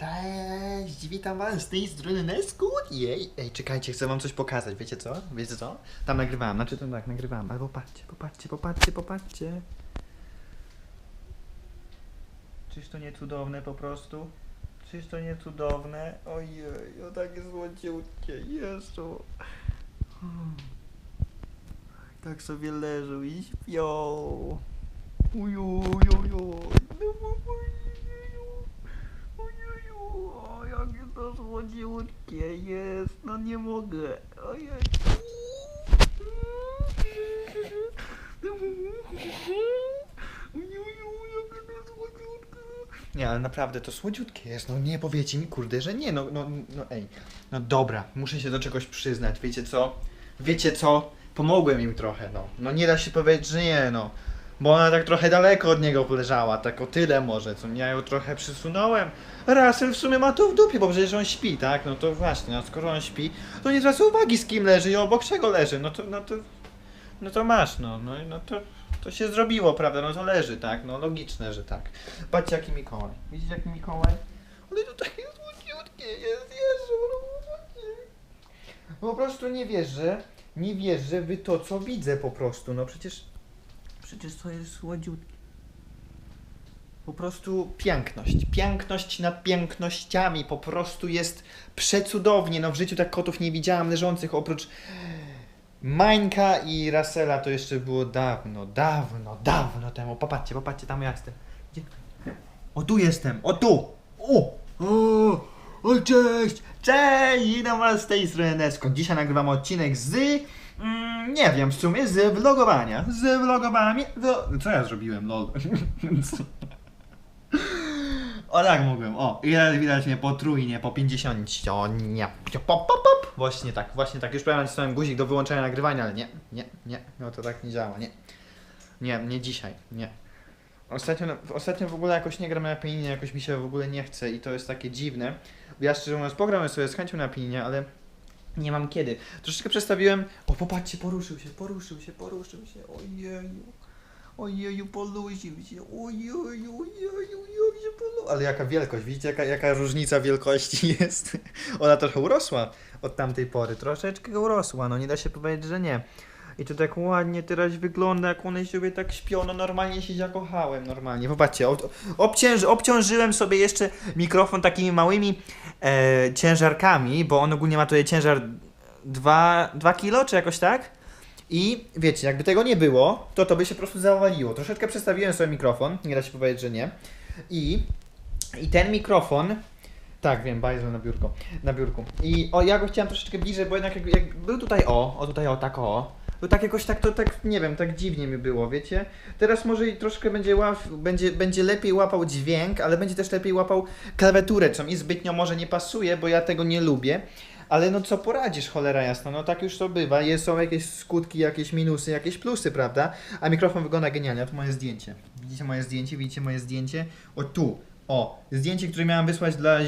Cześć, witam was z tej strony Neskut. Jej, ej, czekajcie, chcę wam coś pokazać, wiecie co? Wiecie co? Tam nagrywałem, znaczy to tak, nagrywałem, ale popatrzcie, popatrzcie, popatrzcie, popatrzcie. Czyż to nie cudowne po prostu? Czyż to nie cudowne? Ojej, o takie słodziutkie, Jezu. Tak sobie leżą i śpią. Ujujujuj. Ojeju, o, jakie to słodziutkie jest, no nie mogę. Ojej. Nie, ale naprawdę to słodziutkie jest, no nie powiecie mi kurde, że nie, no, no, no ej. No dobra, muszę się do czegoś przyznać, wiecie co? Wiecie co? Pomogłem im trochę, no. No nie da się powiedzieć, że nie, no. Bo ona tak trochę daleko od niego leżała, tak o tyle może, co ja ją trochę przysunąłem. Russell w sumie ma to w dupie, bo przecież on śpi, tak? No to właśnie, no skoro on śpi, to nie zwraca uwagi z kim leży i obok czego leży, no to, no to, no to masz, no, no, no to, to się zrobiło, prawda, no to leży, tak? No logiczne, że tak. Patrzcie jaki Mikołaj, widzicie jaki Mikołaj? Ale to takie słodziutkie jest, Jezu, no. Po prostu nie wierzę, nie wierzę w to, co widzę po prostu, no przecież, przecież to jest słodziutkie. Po prostu piękność. Piękność nad pięknościami. Po prostu jest przecudownie. No w życiu tak kotów nie widziałam leżących oprócz Mańka i Rasela. To jeszcze było dawno, dawno, dawno temu. Popatrzcie, popatrzcie tam ja jestem. Gdzie? O tu jestem, o tu! O! O! O cześć! Cześć! Witam was z tej strony. Dzisiaj nagrywam odcinek z... Nie wiem, w sumie z vlogowania. Z vlogowami... Do... Co ja zrobiłem, lol? O tak mogłem, o, ile widać mnie potrójnie, po 50, o nie, pop, pop, pop, właśnie tak, właśnie tak, już prawie nacisnąłem guzik do wyłączenia nagrywania, ale nie, nie, nie, no to tak nie działa, nie, nie, nie dzisiaj, nie. Ostatnio, ostatnio w ogóle jakoś nie gram na pianinie, jakoś mi się w ogóle nie chce i to jest takie dziwne. Ja szczerze mówiąc pogram sobie z chęcią na pianinie, ale nie mam kiedy. Troszeczkę przestawiłem, o popatrzcie, poruszył się, poruszył się, poruszył się, ojeju. Ojeju, poluził się. Ojeju, ojeju, ojeju, się polu... Ale jaka wielkość, widzicie jaka, jaka różnica wielkości jest? Ona trochę urosła od tamtej pory, troszeczkę urosła, no nie da się powiedzieć, że nie. I to tak ładnie teraz wygląda, jak one sobie tak śpią, no normalnie się zakochałem, normalnie. Popatrzcie, ob, obciąży, obciążyłem sobie jeszcze mikrofon takimi małymi e, ciężarkami, bo on ogólnie ma tutaj ciężar 2, 2 kilo, czy jakoś tak? I wiecie, jakby tego nie było, to to by się po prostu zawaliło. Troszeczkę przestawiłem sobie mikrofon, nie da się powiedzieć, że nie. I, i ten mikrofon. Tak, wiem, bajzel na biurko, na biurku. I o, ja go chciałem troszeczkę bliżej, bo jednak jak, jak był tutaj o, o tutaj o, tak o, to tak jakoś tak, to tak, nie wiem, tak dziwnie mi było, wiecie? Teraz może i troszkę będzie, łap, będzie, będzie lepiej łapał dźwięk, ale będzie też lepiej łapał klawiaturę, co mi zbytnio może nie pasuje, bo ja tego nie lubię. Ale no co poradzisz, cholera jasna, no tak już to bywa. Jest, są jakieś skutki, jakieś minusy, jakieś plusy, prawda? A mikrofon wygląda genialnie. To moje zdjęcie. Widzicie moje zdjęcie? Widzicie moje zdjęcie? O tu. O, zdjęcie, które miałem wysłać dla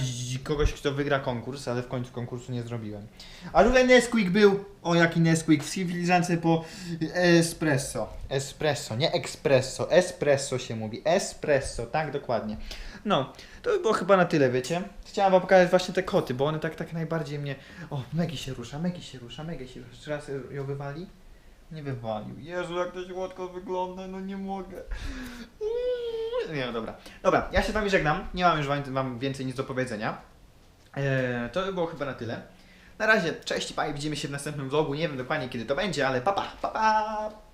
kogoś, kto wygra konkurs, ale w końcu konkursu nie zrobiłem. A tutaj Nesquik był. O, jaki Nesquik. W filiżance po espresso. Espresso, nie espresso. Espresso się mówi. Espresso, tak dokładnie. No, to by było chyba na tyle, wiecie? Chciałam wam pokazać właśnie te koty, bo one tak, tak najbardziej mnie... O, Megi się rusza, Megi się rusza, Megi się rusza. Czy raz ją wywali? Nie wywalił. Jezu, jak to słodko wygląda, no nie mogę. Nie, no dobra. Dobra, ja się z wami żegnam. Nie mam już wam, więcej nic do powiedzenia. Eee, to by było chyba na tyle. Na razie, cześć i widzimy się w następnym vlogu. Nie wiem dokładnie kiedy to będzie, ale papa, papa. Pa.